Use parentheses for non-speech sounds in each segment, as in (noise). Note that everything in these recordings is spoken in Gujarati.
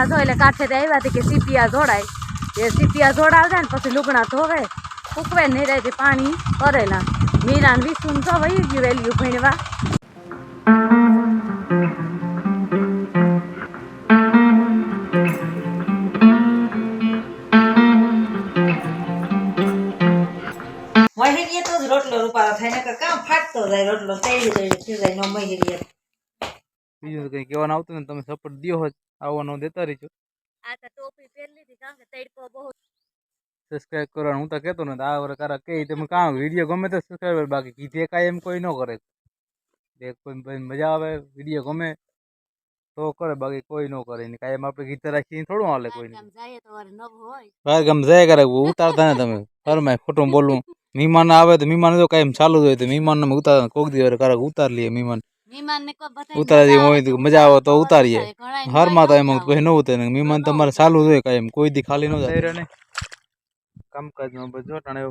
દાસો એટલે કાંઠેથી આવ્યા હતી કે સીપિયા જોડાય એ સીપિયા જોડાવતા ને પછી લુગણા ધોવે ફૂકવે નહીં રહેતી પાણી કરેલા મીરા ને વિસુન તો વહી ગયું વેલ્યુ ભણવા મહેરીએ તો જ રોટલો રૂપાળો થાય નકર કામ ફાટતો જાય રોટલો તેડી તેડી થઈ જાય નો મહેરીએ બીજું કઈ કહેવાનું આવતું ને તમે સપોર્ટ દો હોત આવવાનો દેતા રહીજો. આ તો ટોપી પહેરી લીધી કારણ કે તડકો બહુ સબસ્ક્રાઇબ કરવાનું હું તો કહેતો ને આ વર કારા કે તમે કામ વીડિયો ગમે તો સબસ્ક્રાઇબર બાકી કીધે કાંઈ એમ કોઈ ન કરે. દેખ કોઈ મજા આવે વીડિયો ગમે તો કરે બાકી કોઈ ન કરે. ને કાંઈ એમ આપણે ગીત રાખીને થોડું હાલે કોઈ બહાર ગામ જાય કરે ઉતારતા ને તમે. ઘરમાં ખોટું બોલવું. (laughs) મહેમાન આવે તો મહેમાન તો કાંઈ ચાલુ જ હોય તો મહેમાન ને ઉતાર કોક દિવસ કારક ઉતાર લઈએ મહેમાન. મહેમાન ને કોઈ બધાય ઉતારી મજા હોય આવે તો મજા આવે તો ઉતારીએ ઘણાય ને હારમાં તો કોઈ એમ ન પછી ન ઉતારે મહેમાન તમારે ચાલુ જ હોય કાંઈ એમ કોઈ દી ખાલી ન જાય ને કામકાજમાં બધો ટાણે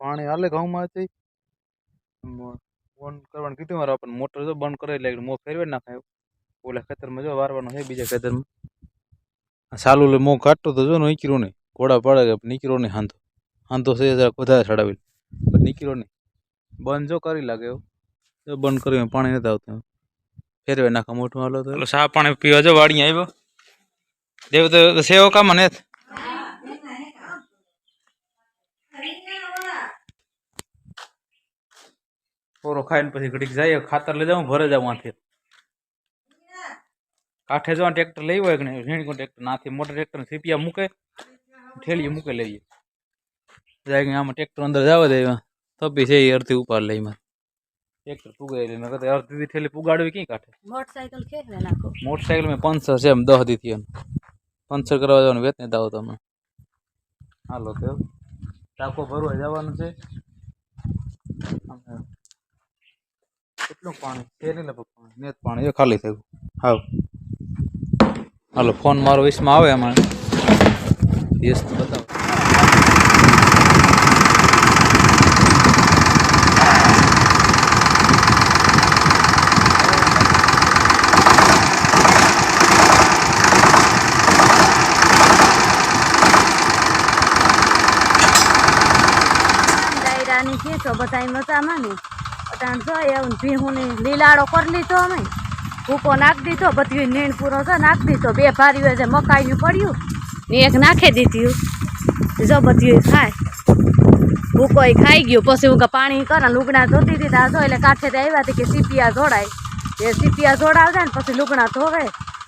પાણી હાલે ઘઉંમાં હતી ફોન કરવાનું કીધું મારે આપણને મોટર જો બંધ કરે એટલે મો ફેરવે જ નાખાય ઓલા ખેતરમાં જો વારવાનું છે બીજા ખેતરમાં આ સાલું એટલે મો કાઢતો તો જો ને નીકળ્યો નહીં ઘોડા પડે કે નીકળ્યો નહીં હાંધો હાંધો છે જરાક વધારે ચડાવી પણ નીકળ્યો નહીં બંધ જો કરી લાગે એવું જો બંધ કર્યું પાણી નથી આવતું ફેરવે નાખા મોટું હાલો તો સા પાણી પીવા જો વાડી આવ્યો દેવ તો સેવો કામ ને પોરો ખાઈને પછી ઘડીક જઈએ ખાતર લઈ જાઉં ભરે જાઉં આથી કાંઠે જવા ટ્રેક્ટર લઈ હોય કે નહીં ઝીણકું ટ્રેક્ટર નાથી મોટા ટ્રેક્ટર સીપિયા મૂકે ઠેલીએ મૂકે લઈએ જાય કે આમાં ટ્રેક્ટર અંદર જવા દે તપી છે એ અડધી ઉપાડ લઈ માં ટ્રેક્ટર પુગે એટલે મેં કીધું અડધી થેલી પુગાડવી ક્યાં કાંઠે મોટરસાયકલ ખેંચવે નાખો મોટરસાઇકલ મેં પંચર છે એમ દહ દી થયો પંચર કરવા જવાનું વેત નહીં આવો તમે હાલો તો ટાંકો ભરવા જવાનું છે અને કેટલું પાણી છે નહીં લગભગ પાણી નેત પાણી એ ખાલી થયું હાવ હાલો ફોન મારો વીસમાં આવે અમારે યસ તો બતાવો ખીચો બધા મજામાં ને અટાણ જોઈએ એવું ભીહું ની લીલાડો કરી લીધો અમે. ભૂકો નાખી દીધો બધી નીણ પૂરો છે નાખી દીધો. બે ભારીઓ જે મકાઈનું પડ્યું, ને એક નાખી દીધું. જો બધી ખાય. ભૂકો એ ખાઈ ગયો. પછી હું પાણી કરે, લુગડા ધોતી દીધા. જો એટલે કાંઠેથી આવ્યા હતી કે સીપિયા જોડાય એ સીપિયા જોડાવતા ને પછી લુગડા ધોવે.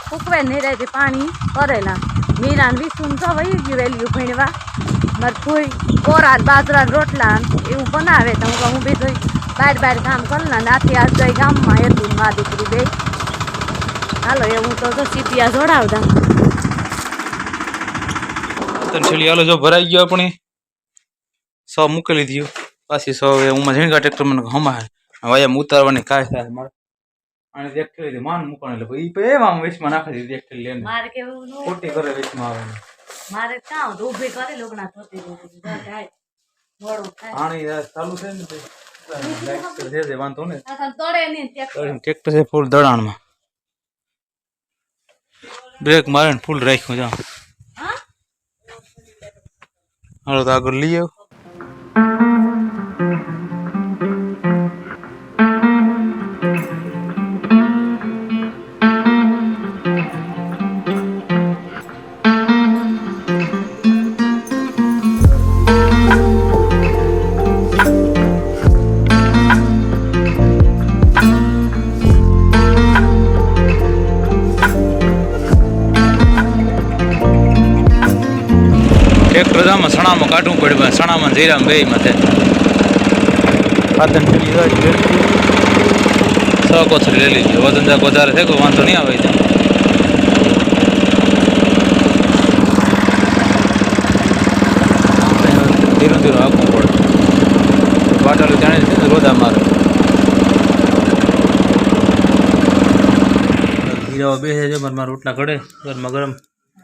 ફૂકવે નહીં પાણી કરેલા. મીરાન વિસુન તો વહી ગયું વેલ્યુ ભણવા. મારે ફૂઈ કોરા ને બાજરા ને રોટલા ને એવું બનાવે તો હું કહું હું બી તો બહાર બહાર કામ કર ને નાથી આજ જઈ ગામમાં હતું મા દીકરી બે હાલો એવું તો જો સીપિયા જોડાવતા તને છેલ્લી હાલો જો ભરાઈ ગયો આપણી સો મૂકેલી થયું પાછી સો હવે હું ઝીણકા ટ્રેક્ટર મને હમા હવે એમ ઉતારવાની કાંઈ થાય મારે અને ટ્રેક્ટર લીધી માન મૂકવાની એટલે એ પે આમ વેચમાં નાખી દીધી ટ્રેક્ટર લઈને મારે કેવું ન હોય. ખોટી કરે વેચમાં આવે મારે કાં ઊભી કરી ધોતી ધોતી. જાય. મોડું થાય. ચાલુ છે ને ટ્રેક્ટર છે ફૂલ દડાણમાં. બ્રેક મારે ફૂલ રાખ્યું જાઓ હાલો તો આગળ લઈ આવ. ટ્રેક્ટર જામાં સણામાં કાઢવું પડે પણ સણામાં જીરામાં બે માથે. ખાતર ઠેલી ગાડી સ કોથળી લઈ લીધી વજન જાક વધારે થાય કોઈ વાંધો નહીં આવે ત્યાં. ધીરું ધીરું આપવું પડે. વાટાલું જાણે છે રોદા મારે. હીરાઓ બેસે છે મારા રોટલા ઘડે ગરમા ગરમ.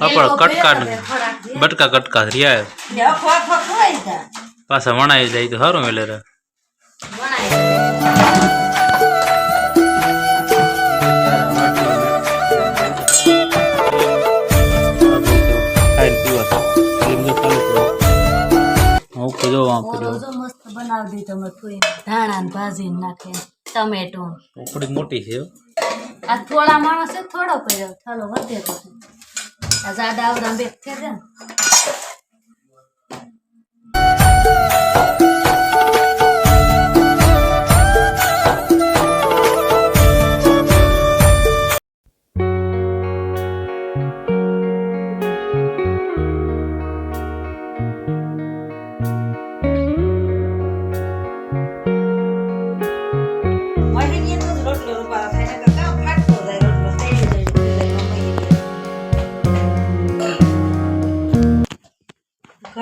પાપડ કટકા બટકા કટકા રહ્યા તા? પાછા વણાઈ જાય તો સારું મેલે રે. બનાવી દીધો ધાણા ને ભાજી નાખે. ટમેટો. મોટી છે. આ થોડા માણસ થોડો કર્યો. ચાલો વધે તો છે. આ જાડા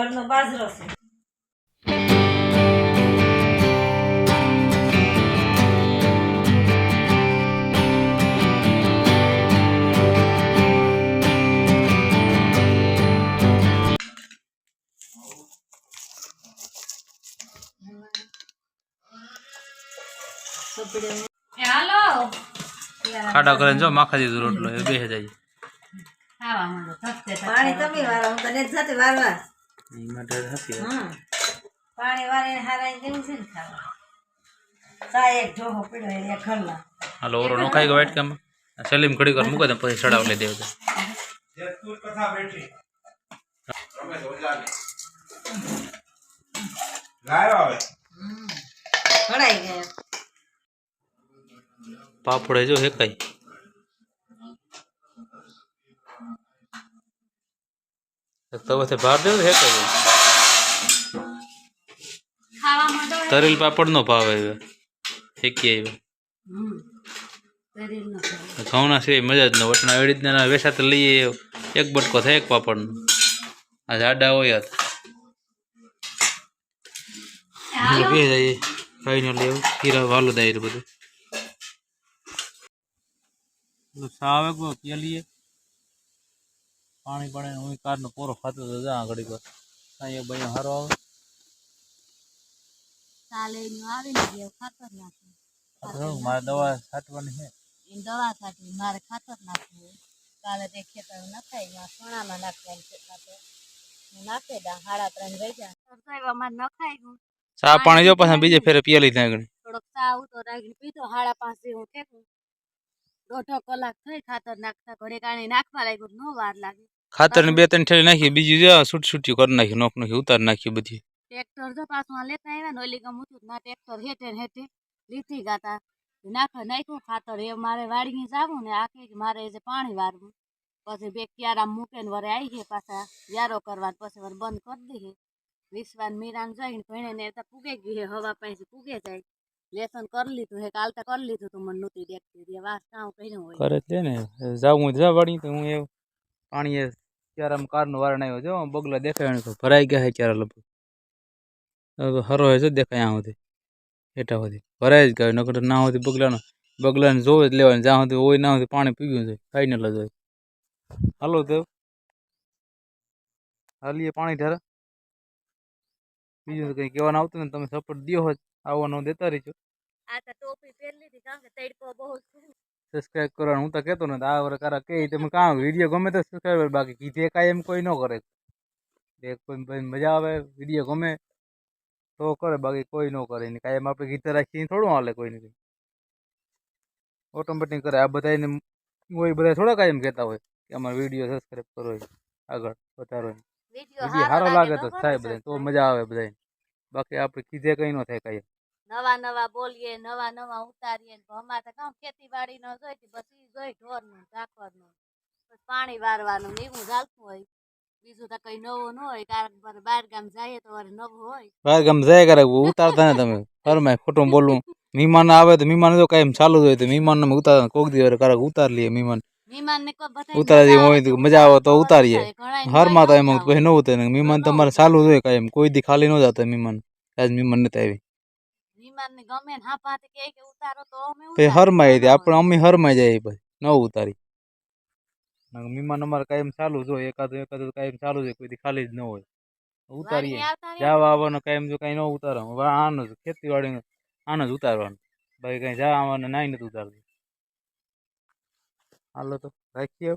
ઘરનો બાજરો છે. હાલો. ખાડા કરીને જો માખા દીધું રોટલો એ બેસે જાય. પાણી તમે વારો હું તને જ જાતે વારવા. એ માટે હતી. પાણી વાળીને હારાઈને દેવું છે ને ખાવા સા એક ઢોહો પીડ્યો એ ખરલા હાલો ઓરો નો ખાઈ ગયો વાટકામાં? સલીમ ઘડી કર મૂકે તો પછી ચડાવ લઈ દેવું ઘડાઈ ગયા. પાપડે જો હેકાઈ તવે ભાર દેવો તો કઈ. તરેલ પાપડ નો ભાવ આવ્યો. હેકી આવ્યો. ઘઉંના સિવાય મજા જ ન વટના એડી રીતના વેસાતે લઈએ એક બટકો થાય એક પાપડનો. આ જાડા હોય યાર બે જાય ન લેવું હીરા વાલું દાય બધું. સાવે કો લઈએ પાણી પાણી હું કારનો પોરો ખાતો તો જા ઘડી પર અહીંયા ભાઈ હારો આવે ચાલે એનું આવીને ગયો ખાતર નાખે આ તો શું, મારે દવા છાંટવાની છે એ દવા કાઢી મારે ખાતર નાખવું હોય. કાલે તે ખેતર નખાય એમાં સોનામાં નાખવાનું છે ખાતર હું નાખી દઉં સાડા ત્રણ વાગ્યા સરસાઈવામાં નખાઈ ગયું ચા પાણી જો પાછા બીજે ફેરે પિયાલી ત્યાં આગળ થોડોક ચા ઉતો રાખીને પીધો સાડા પાંચ જેવું ફેંકું દોઢો કલાક થઈ ખાતર નાખતા ઘડે કાણી નાખવા લાગ્યું નો વાર લાગે ખાતર ને બે ત્રણ ઠેલી નાખી બીજું જો છૂટ છૂટ્યું કરી નાખી નોક નાખી ઉતાર નાખી બધી ટ્રેક્ટર જો પાછું આ લેતા આવ્યા ને ઓલી ગમ હતું ના ટ્રેક્ટર હેઠે ને હેઠે લીધી ગાતા નાખવા નાખ્યું ખાતર એ મારે વાડીએ જાવું ને આ કે મારે જે પાણી વારવું પછી બે ક્યારા મૂકે ને વરે આવી ગયા પાછા યારો કરવા ને પછી વરે બંધ કરી દઈએ વિશ્વાન મીરાન જઈને ભણે ને તો પૂગે ગયું હે હવા પાસે પૂગે જાય લેસન કરી લીધું હે કાલ તો કરી લીધું તું મને નહોતી દેખતી વાસ કામ કર્યું હોય કરે છે ને જાવું હોય તો જા વાળી તો હું એવું પાણી એ ક્યારે આમ કારનો વારણ આવ્યો. છે બગલા દેખાય. તો ભરાઈ ગયા છે ક્યારે લગભગ. હવે હરો હોય છે દેખાય આ સુધી. હેઠા સુધી. ભરાઈ જ ગયો નકર ના હોતી બગલાનો બગલાને જોવે જ લેવાનું જ્યાં સુધી હોય ના સુધી પાણી પી ગયું છે. ખાઈ ન લજો હાલો તો. હાલીએ પાણી ધારે. બીજું કંઈ કહેવાનું આવતું ને તમે સપોર્ટ દો હોત. આવવાનું દેતા રહીજો આ તો ટોપી પહેરી લીધી કારણ કે તડકો બહુ છે. સબસ્ક્રાઇબ કરવાનું. હું તો કહેતો નથી આ વર કારણ કે તમે કાં વીડિયો ગમે તો સબસ્ક્રાઇબ બાકી કીધે કાંઈ એમ કોઈ ન કરે. એક કોઈ મજા આવે વીડિયો ગમે તો કરે બાકી કોઈ ન કરે. ને કાંઈ એમ આપણે ગીતે રાખીને થોડું હાલે કોઈને કંઈ. ઓટોમેટિક કરે. આ બધાને કોઈ બધા થોડા કાંઈ એમ કહેતા હોય કે અમારો વીડિયો સબસ્ક્રાઇબ કરો આગળ વધારો. વીડિયો સારો લાગે તો થાય બધા તો મજા આવે બધાને બાકી આપણે કીધે કંઈ ન થાય કાંઈ નવા નવા બોલીએ નવા નવા ઉતારીએ ને અમારે તો કામ ખેતીવાડી નો જોઈ બસ ઈ જોઈ ઢોરનું ઝાકરનું પાણી વારવાનું ને એવું ચાલતું હોય. બીજું તો કઈ નવું ન હોય કારણ પર બાર ગામ જઈએ તો વળી નવું હોય. બાર ગામ જાય કરે ઉતારતા ને તમે. ઘરમાં ખોટું બોલું મહેમાન આવે તો મહેમાન જો કઈ ચાલુ જ હોય તો મહેમાન ઉતાર કોક દી વાર કરે ઉતાર લઈએ મહેમાન. ઉતારા હોય તો મજા આવે તો ઉતારીએ. થાય. તો એમ પછી ન ઉતરે ને મહેમાન તમારે ચાલુ જ હોય કાંઈ કોઈ દી ખાલી ન જતા મહેમાન. આજ મહેમાન નથી આવી. મહેમાનને ગમે ને હા પાતે કહે કે ઉતારો તો અમે પછી હરમાઈ દે આપણે હોય. અમે હરમાઈ જાય પછી ન ઉતારી વિમાન અમારે કાયમ ચાલુ જ હોય એકાદ એકાદ કાયમ ચાલુ જ હોય કોઈ દી ખાલી જ ન હોય. ઉતારીએ. જવા આવવાનો કાયમ જો કાંઈ ન ઉતારો આનો જ ખેતીવાડી આનો જ ઉતારવાનો. ભાઈ કાંઈ જવા આવવાનું નાઈ નથી ઉતારતું. હાલો તો રાખીએ.